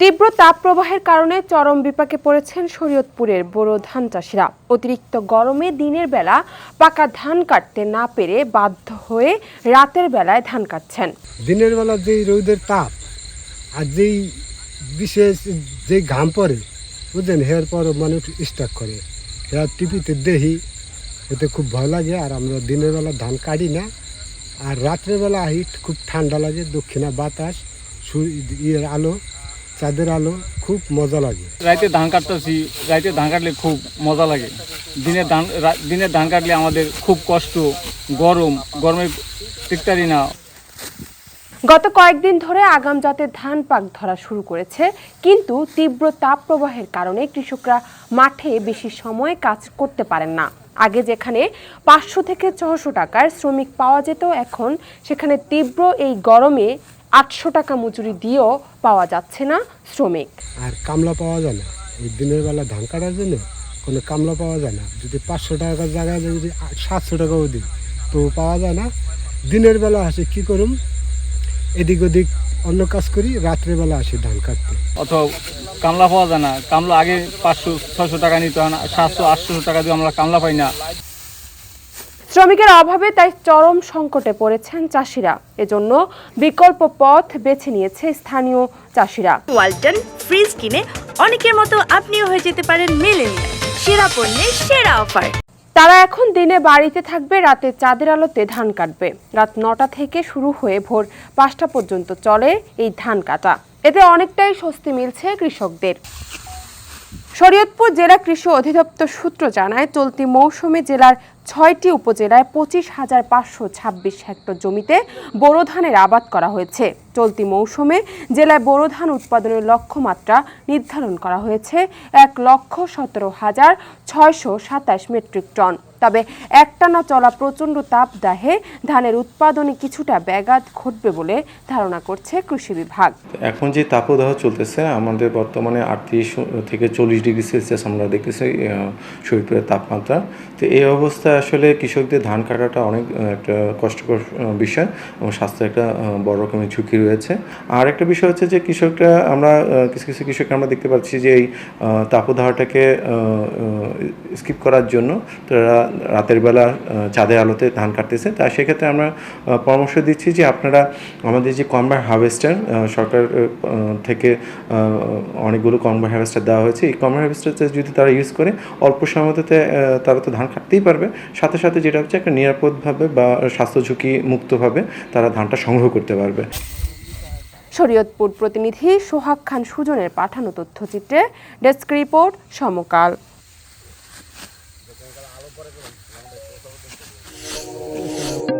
তীব্র তাপপ্রবাহের কারণে চরম বিপাকে পড়েছেন শরীয়তপুরের বোরো ধান চাষিরা। অতিরিক্ত গরমে দিনের বেলা পাকা ধান কাটতে না পেরে বাধ্য হয়ে রাতের বেলায় ধান কাটছেন। দিনের বেলা যেই রোদের তাপ আর যেই বিশেষ যেই ঘাম পড়ে, বুঝলেন? হের পর মানুষ স্টাক করে। হেয়ার টিভিতে দেহি, এতে খুব ভয় লাগে। আর আমরা দিনের বেলা ধান কাটি না। আর রাত্রেবেলা আহি খুব ঠান্ডা লাগে, দক্ষিণা বাতাস সূর্য ইয়ের আলো। চাঁদের আলো খুব মজা লাগে। রাইতে ধান কাটতেছি রাইতে ধান কাটলে খুব মজা লাগে। দিনে ধান দিনে ধান কাটলে আমাদের খুব কষ্ট গরম গরমে টিকতারি না। গত কয়েকদিন ধরে আগাম জাতের ধান পাক ধরা শুরু করেছে কিন্তু তীব্র তাপপ্রবাহের কারণে কৃষকরা মাঠে বেশি সময় কাজ করতে পারেন না। আগে যেখানে পাঁচশো থেকে ছশো টাকার শ্রমিক পাওয়া যেত এখন সেখানে তীব্র এই গরমে আটশো টাকা মজুরি দিয়েও পাওয়া যাচ্ছে না শ্রমিক। আর কামলা পাওয়া যায় না। ওই দিনের বেলা ধান কাটার জন্য কোনো কামলা পাওয়া যায় না। যদি পাঁচশো টাকার জায়গায় যদি সাতশো টাকাও দিই তো পাওয়া যায় না। দিনের বেলা আসে কি করুম? এদিক ওদিক অন্য কাজ করি রাত্রেবেলা আসি ধান কাটতে। অথবা কামলা পাওয়া যায় না। কামলা আগে পাঁচশো ছশো টাকা নিতে হয় না। সাতশো আটশো টাকা দিয়ে আমরা কামলা পাই না। শ্রমিকের অভাবে তাই চরম সংকটে পড়েছেন চাষিরা। এজন্য বিকল্প পথ বেছে নিয়েছে স্থানীয় চাষিরা। ওয়ালটন ফ্রিজ কিনে অনেকের মতো আপনিও হয়ে যেতে পারেন মেলেনিয়া সেরা পণ্যের সেরা অফার। তারা এখন দিনে বাড়িতে থাকবে রাতে চাঁদের আলোতে ধান কাটবে। রাত নটা থেকে শুরু হয়ে ভোর পাঁচটা পর্যন্ত চলে এই ধান কাটা। এতে অনেকটাই স্বস্তি মিলছে কৃষকদের। শরীয়তপুর জেলা কৃষি অধিদপ্তর সূত্র জানায়, চলতি মৌসুমে জেলার ছয়টি উপজেলায় পঁচিশ হাজার পাঁচশো ছাব্বিশ হেক্টর জমিতে বোরো ধানের আবাদ করা হয়েছে। চলতি মৌসুমে জেলায় বোরো ধান উৎপাদনের লক্ষ্যমাত্রা নির্ধারণ করা হয়েছে এক লক্ষ সতেরো হাজার ছয়শো সাতাশ মেট্রিক টন। তবে একটানা চলা প্রচণ্ড তাপদাহে ধানের উৎপাদনে কিছুটা ব্যাঘাত ঘটবে বলে ধারণা করছে কৃষি বিভাগ। এখন যে তাপদাহ চলতেছে, আমাদের বর্তমানে আটত্রিশ থেকে চল্লিশ ডিগ্রি সেলসিয়াস আমরা দেখতেছি শরীরের তাপমাত্রা। তো এই অবস্থায় আসলে কৃষকদের ধান কাটাটা অনেক একটা কষ্টকর বিষয় এবং স্বাস্থ্যের একটা বড় রকমের রয়েছে আর একটা বিষয় হচ্ছে যে কৃষকরা আমরা কিছু কিছু কৃষক আমরা দেখতে পাচ্ছি যে এই আহ, তাপদাহটাকে স্কিপ করার জন্য তারা রাতের বেলা চাঁদের আলোতে ধান কাটতেছে। তা সেক্ষেত্রে আমরা পরামর্শ দিচ্ছি যে আপনারা আমাদের যে কম্বার হার্ভেস্টার সরকার থেকে অনেকগুলো কম্বার হার্ভেস্টার দেওয়া হয়েছে। এই কম্বার হারভেস্টার যদি তারা ইউজ করে অল্প সময়তে তারা তো ধান কাটতেই পারবে। সাথে সাথে যেটা হচ্ছে একটা নিরাপদভাবে বা স্বাস্থ্য ঝুঁকি মুক্তভাবে তারা ধানটা সংগ্রহ করতে পারবে। শরীয়তপুর প্রতিনিধি সোহাগ খান সুজনের পাঠানো তথ্যচিত্রে desk report Samakal Thank you.